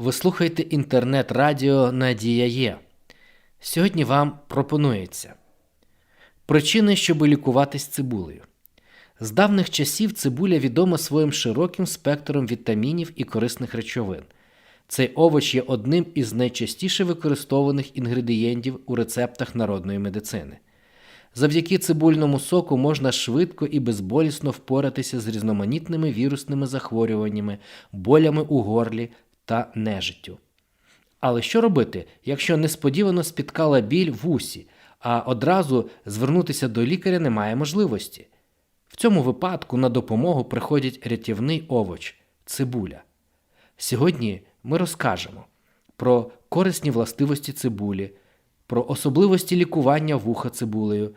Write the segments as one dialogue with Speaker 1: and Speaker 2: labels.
Speaker 1: Ви слухаєте інтернет-радіо Надія Є. Сьогодні вам пропонується причини, щоб лікуватись цибулею. З давних часів цибуля відома своїм широким спектром вітамінів і корисних речовин. Цей овоч є одним із найчастіше використовуваних інгредієнтів у рецептах народної медицини. Завдяки цибульному соку можна швидко і безболісно впоратися з різноманітними вірусними захворюваннями, болями у горлі та нежиттю. Але що робити, якщо несподівано спіткала біль в усі, а одразу звернутися до лікаря немає можливості? В цьому випадку на допомогу приходить рятівний овоч цибуля. Сьогодні ми розкажемо про корисні властивості цибулі, про особливості лікування вуха цибулею,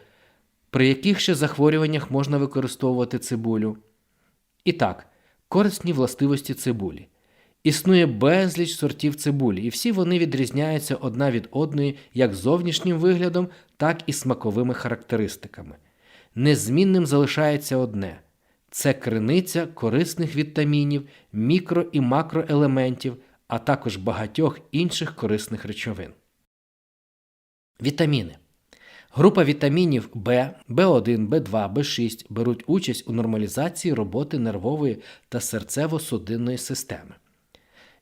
Speaker 1: при яких ще захворюваннях можна використовувати цибулю. І так, корисні властивості цибулі. Існує безліч сортів цибулі, і всі вони відрізняються одна від одної як зовнішнім виглядом, так і смаковими характеристиками. Незмінним залишається одне це криниця корисних вітамінів, мікро і макроелементів, а також багатьох інших корисних речовин. Вітаміни. Група вітамінів В, В1, В2, В6 беруть участь у нормалізації роботи нервової та серцево-судинної системи.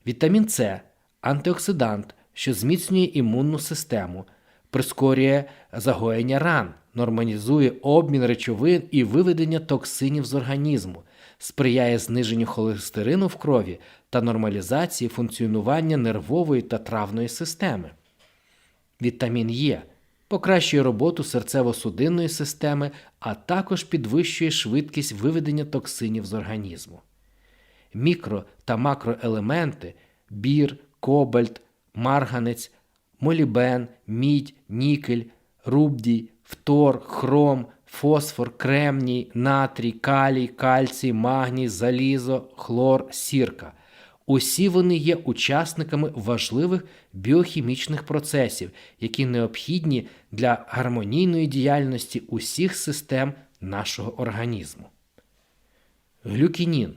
Speaker 1: Вітамін С антиоксидант, що зміцнює імунну систему, прискорює загоєння ран, нормалізує обмін речовин і виведення токсинів з організму, сприяє зниженню холестерину в крові та нормалізації функціонування нервової та травної системи. Вітамін Е покращує роботу серцево-судинної системи, а також підвищує швидкість виведення токсинів з організму. Мікро та макроелементи бір, кобальт, марганець, молібен, мідь, нікель, рубдій, фтор, хром, фосфор, кремній, натрій, калій, кальцій, магній, залізо, хлор, сірка. Усі вони є учасниками важливих біохімічних процесів, які необхідні для гармонійної діяльності усіх систем нашого організму. Глюкінін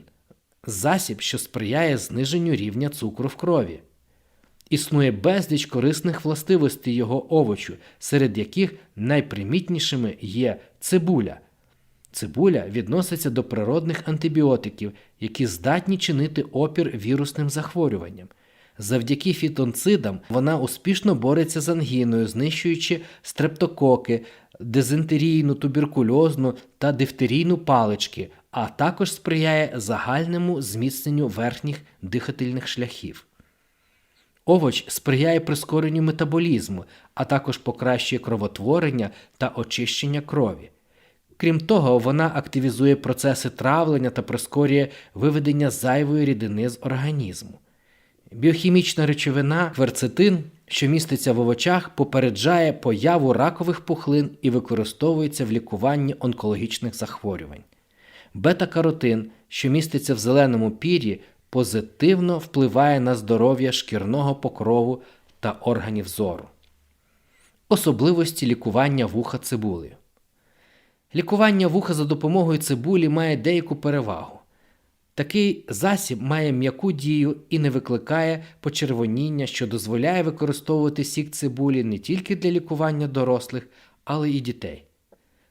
Speaker 1: засіб, що сприяє зниженню рівня цукру в крові. Існує безліч корисних властивостей його овочу, серед яких найпримітнішими є цибуля. Цибуля відноситься до природних антибіотиків, які здатні чинити опір вірусним захворюванням. Завдяки фітонцидам вона успішно бореться з ангіною, знищуючи стрептококи, дизентерійну, туберкульозну та дифтерійну палички, а також сприяє загальному зміцненню верхніх дихательних шляхів. Овоч сприяє прискоренню метаболізму, а також покращує кровотворення та очищення крові. Крім того, вона активізує процеси травлення та прискорює виведення зайвої рідини з організму. Біохімічна речовина кверцетин, що міститься в овочах, попереджає появу ракових пухлин і використовується в лікуванні онкологічних захворювань. Бета-каротин, що міститься в зеленому пір'ї, позитивно впливає на здоров'я шкірного покрову та органів зору. Особливості лікування вуха цибулею. Лікування вуха за допомогою цибулі має деяку перевагу. Такий засіб має м'яку дію і не викликає почервоніння, що дозволяє використовувати сік цибулі не тільки для лікування дорослих, але й дітей.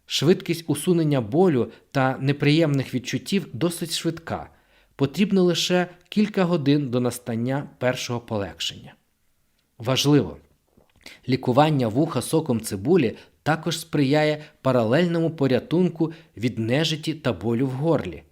Speaker 1: Швидкість усунення болю та неприємних відчуттів досить швидка, потрібно лише кілька годин до настання першого полегшення. Важливо, лікування вуха соком цибулі також сприяє паралельному порятунку від нежиті та болю в горлі.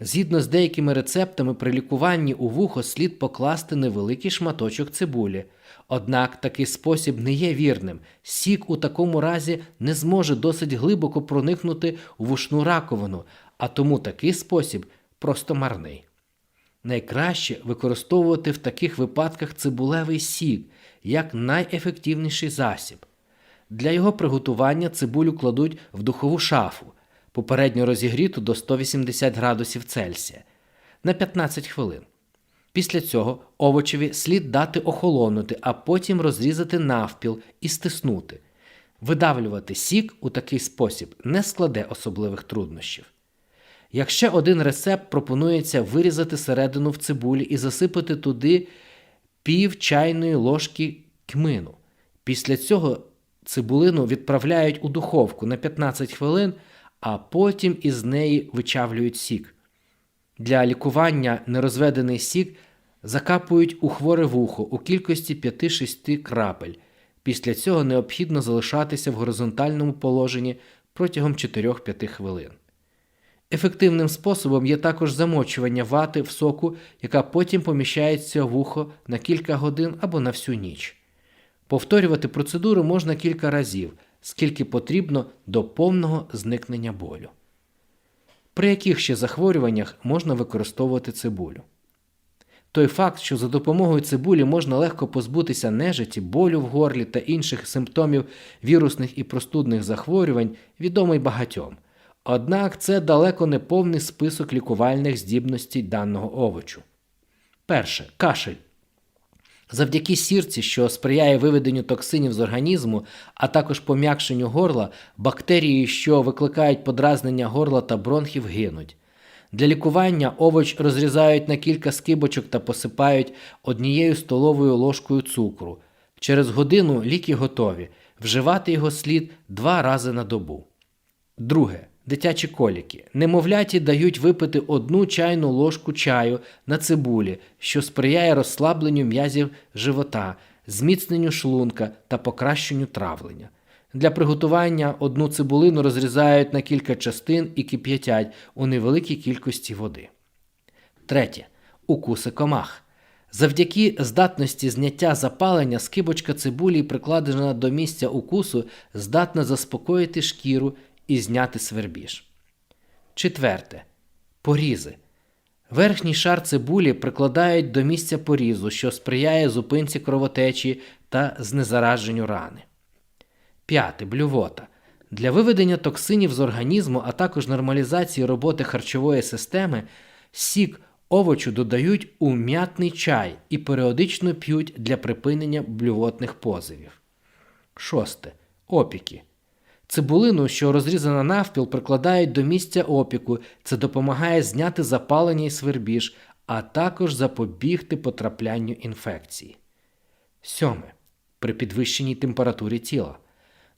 Speaker 1: Згідно з деякими рецептами, при лікуванні у вухо слід покласти невеликий шматочок цибулі. Однак такий спосіб не є вірним. Сік у такому разі не зможе досить глибоко проникнути у вушну раковину, а тому такий спосіб просто марний. Найкраще використовувати в таких випадках цибулевий сік як найефективніший засіб. Для його приготування цибулю кладуть в духову шафу, попередньо розігріту до 180 градусів Цельсія на 15 хвилин. Після цього овочеві слід дати охолонути, а потім розрізати навпіл і стиснути. Видавлювати сік у такий спосіб не складе особливих труднощів. Як ще один рецепт пропонується вирізати середину в цибулі і засипати туди пів чайної ложки кмину. Після цього цибулину відправляють у духовку на 15 хвилин, а потім із неї вичавлюють сік. Для лікування нерозведений сік закапують у хворе вухо у кількості 5-6 крапель. Після цього необхідно залишатися в горизонтальному положенні протягом 4-5 хвилин. Ефективним способом є також замочування вати в соку, яка потім поміщається в ухо на кілька годин або на всю ніч. Повторювати процедуру можна кілька разів, скільки потрібно до повного зникнення болю. При яких ще захворюваннях можна використовувати цибулю? Той факт, що за допомогою цибулі можна легко позбутися нежиті, болю в горлі та інших симптомів вірусних і простудних захворювань, відомий багатьом. Однак це далеко не повний список лікувальних здібностей даного овочу. Перше кашель. Завдяки сірці, що сприяє виведенню токсинів з організму, а також пом'якшенню горла, бактерії, що викликають подразнення горла та бронхів, гинуть. Для лікування овоч розрізають на кілька скибочок та посипають однією столовою ложкою цукру. Через годину ліки готові. Вживати його слід два рази на добу. Друге. Дитячі коліки. Немовляті дають випити одну чайну ложку чаю на цибулі, що сприяє розслабленню м'язів живота, зміцненню шлунка та покращенню травлення. Для приготування одну цибулину розрізають на кілька частин і кип'ятять у невеликій кількості води. Третє. Укуси комах. Завдяки здатності зняття запалення скибочка цибулі, прикладена до місця укусу, здатна заспокоїти шкіру і зняти свербіж. Четверте. Порізи. Верхній шар цибулі прикладають до місця порізу, що сприяє зупинці кровотечі та знезараженню рани. П'яте. Блювота. Для виведення токсинів з організму, а також нормалізації роботи харчової системи, сік овочу додають у м'ятний чай і періодично п'ють для припинення блювотних позивів. Шосте. Опіки. Цибулину, що розрізана навпіл, прикладають до місця опіку. Це допомагає зняти запалення і свербіж, а також запобігти потраплянню інфекції. Сьоме. При підвищеній температурі тіла.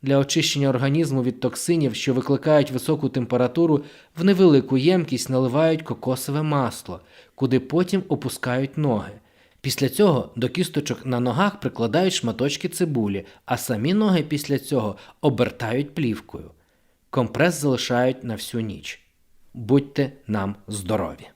Speaker 1: Для очищення організму від токсинів, що викликають високу температуру, в невелику ємкість наливають кокосове масло, куди потім опускають ноги. Після цього до кісточок на ногах прикладають шматочки цибулі, а самі ноги після цього обертають плівкою. Компрес залишають на всю ніч. Будьте нам здорові!